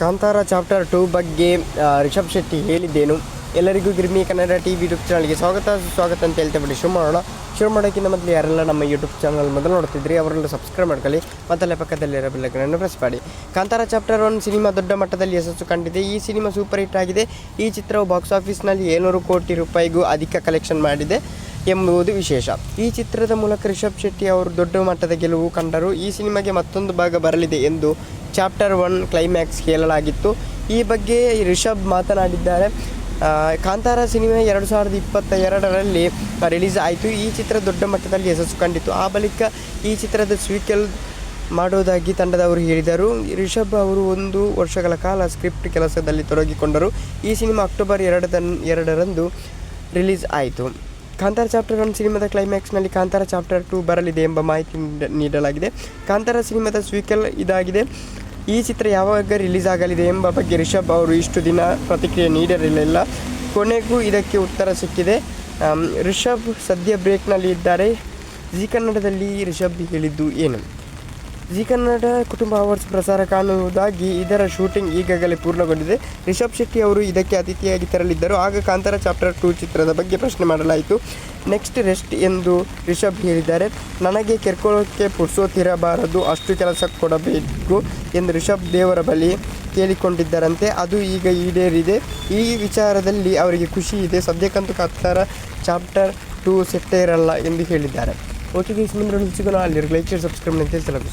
Kantara chapter two ಬಗ್ಗೆ ರಿಷಬ್ ಶೆಟ್ಟಿ ಹೇಳಿದ್ದೇನು. ಎಲ್ಲರಿಗೂ Girmi Kannada T V YouTube ಚಾನಲ್ಗೆ ಸ್ವಾಗತ. ಸ್ವಾಗತ ಅಂತ ಹೇಳ್ತಾ ಬಿಡಿ, ಶುರು ಮಾಡೋಣ. ಶುರು ಮಾಡೋಕ್ಕಿಂತ ಮೊದಲು ಯಾರೆಲ್ಲ ನಮ್ಮ ಯೂಟ್ಯೂಬ್ ಚಾನಲ್ ಮೊದಲು ನೋಡ್ತಿದ್ರಿ, ಅವರೆಲ್ಲ ಸಬ್ಸ್ಕ್ರೈಬ್ ಮಾಡ್ಕೊಳ್ಳಿ. ಮತ್ತಲ್ಲೇ ಪಕ್ಕದಲ್ಲಿರೋ ಬೆಲ್ಲಗಳನ್ನು ಪ್ರೆಸ್ ಮಾಡಿ. ಕಾಂತಾರ ಚಾಪ್ಟರ್ ಒನ್ ಸಿನಿಮಾ ದೊಡ್ಡ ಮಟ್ಟದಲ್ಲಿ ಯಶಸ್ಸು ಕಂಡಿದೆ. ಈ ಸಿನಿಮಾ ಸೂಪರ್ ಹಿಟ್ ಆಗಿದೆ. ಈ ಚಿತ್ರವು ಬಾಕ್ಸ್ ಆಫೀಸ್ನಲ್ಲಿ ಏಳ್ನೂರು ಕೋಟಿ ರೂಪಾಯಿಗೂ ಅಧಿಕ ಕಲೆಕ್ಷನ್ ಮಾಡಿದೆ ಎಂಬುದು ವಿಶೇಷ. ಈ ಚಿತ್ರದ ಮೂಲಕ ರಿಷಬ್ ಶೆಟ್ಟಿ ಅವರು ದೊಡ್ಡ ಮಟ್ಟದ ಗೆಲುವು ಕಂಡರು. ಈ ಸಿನಿಮಾಗೆ ಮತ್ತೊಂದು ಭಾಗ ಬರಲಿದೆ ಎಂದು ಚಾಪ್ಟರ್ ಒನ್ ಕ್ಲೈಮ್ಯಾಕ್ಸ್ ಹೇಳಲಾಗಿತ್ತು ಈ ಬಗ್ಗೆ ರಿಷಬ್ ಮಾತನಾಡಿದ್ದಾರೆ. ಕಾಂತಾರ ಸಿನಿಮಾ ಎರಡು ಸಾವಿರದ ಇಪ್ಪತ್ತ ಎರಡರಲ್ಲಿ ರಿಲೀಸ್ ಆಯಿತು. ಈ ಚಿತ್ರ ದೊಡ್ಡ ಮಟ್ಟದಲ್ಲಿ ಯಶಸ್ಸು ಕಂಡಿತು ಆ ಬಳಿಕ ಈ ಚಿತ್ರದ ಸ್ವೀಕಲ್ ಮಾಡೋದಾಗಿ ತಂಡದವರು ಹೇಳಿದರು. ರಿಷಬ್ ಅವರು ಒಂದು ವರ್ಷಗಳ ಕಾಲ ಸ್ಕ್ರಿಪ್ಟ್ ಕೆಲಸದಲ್ಲಿ ತೊಡಗಿಕೊಂಡರು. ಈ ಸಿನಿಮಾ ಅಕ್ಟೋಬರ್ ಎರಡದ ಎರಡರಂದು ರಿಲೀಸ್ ಆಯಿತು. ಕಾಂತಾರ ಚಾಪ್ಟರ್ ಒನ್ ಸಿನಿಮಾದ ಕ್ಲೈಮ್ಯಾಕ್ಸ್ನಲ್ಲಿ ಕಾಂತಾರ ಚಾಪ್ಟರ್ ಟು ಬರಲಿದೆ ಎಂಬ ಮಾಹಿತಿ ನೀಡ- ನೀಡಲಾಗಿದೆ. ಕಾಂತಾರ ಸಿನಿಮಾದ ಸ್ವೀಕಲ್ ಇದಾಗಿದೆ. ಈ ಚಿತ್ರ ಯಾವಾಗ ರಿಲೀಸ್ ಆಗಲಿದೆ ಎಂಬ ಬಗ್ಗೆ ರಿಷಬ್ ಅವರು ಇಷ್ಟು ದಿನ ಪ್ರತಿಕ್ರಿಯೆ ನೀಡಿರಲಿಲ್ಲ ಕೊನೆಗೂ ಇದಕ್ಕೆ ಉತ್ತರ ಸಿಕ್ಕಿದೆ. ರಿಷಬ್ ಸದ್ಯ ಬ್ರೇಕ್ನಲ್ಲಿ ಇದ್ದಾರೆ. ಜಿ ಕನ್ನಡದಲ್ಲಿ ರಿಷಬ್ ಹೇಳಿದ್ದು ಏನು? ಜಿ ಕನ್ನಡ ಕುಟುಂಬ ಅವಾರ್ಡ್ಸ್ ಪ್ರಸಾರ ಕಾಣುವುದಾಗಿ ಇದರ ಶೂಟಿಂಗ್ ಈಗಾಗಲೇ ಪೂರ್ಣಗೊಂಡಿದೆ. ರಿಷಬ್ ಶೆಟ್ಟಿ ಅವರು ಇದಕ್ಕೆ ಅತಿಥಿಯಾಗಿ ತೆರಳಿದ್ದರು. ಆಗ ಕಾಂತಾರ ಚಾಪ್ಟರ್ ಟೂ ಚಿತ್ರದ ಬಗ್ಗೆ ಪ್ರಶ್ನೆ ಮಾಡಲಾಯಿತು. ನೆಕ್ಸ್ಟ್ ರೆಸ್ಟ್ ಎಂದು ರಿಷಬ್ ಹೇಳಿದ್ದಾರೆ. ನನಗೆ ಕೆರ್ಕೊಳ್ಳೋಕ್ಕೆ ಪುರ್ಸೋತಿರಬಾರದು, ಅಷ್ಟು ಕೆಲಸ ಕೊಡಬೇಕು ಎಂದು ರಿಷಬ್ ದೇವರ ಬಳಿ ಕೇಳಿಕೊಂಡಿದ್ದರಂತೆ. ಅದು ಈಗ ಈಡೇರಿದೆ. ಈ ವಿಚಾರದಲ್ಲಿ ಅವರಿಗೆ ಖುಷಿ ಇದೆ. ಸದ್ಯಕ್ಕಂತೂ ಕಾಂತಾರ ಚಾಪ್ಟರ್ ಟೂ ಸೆಟ್ಟೇ ಇರಲ್ಲ ಎಂದು ಹೇಳಿದ್ದಾರೆ. ಓಕೆ ಗೈಸ್ ಮುಂದೆ ಸಿಗೋಣ. ಅಲ್ಲಿ ಲೈಕ್ ಸಬ್ಸ್ಕ್ರೈಬ್ ಅಂತ ತಿಳಿಸಲಾಗ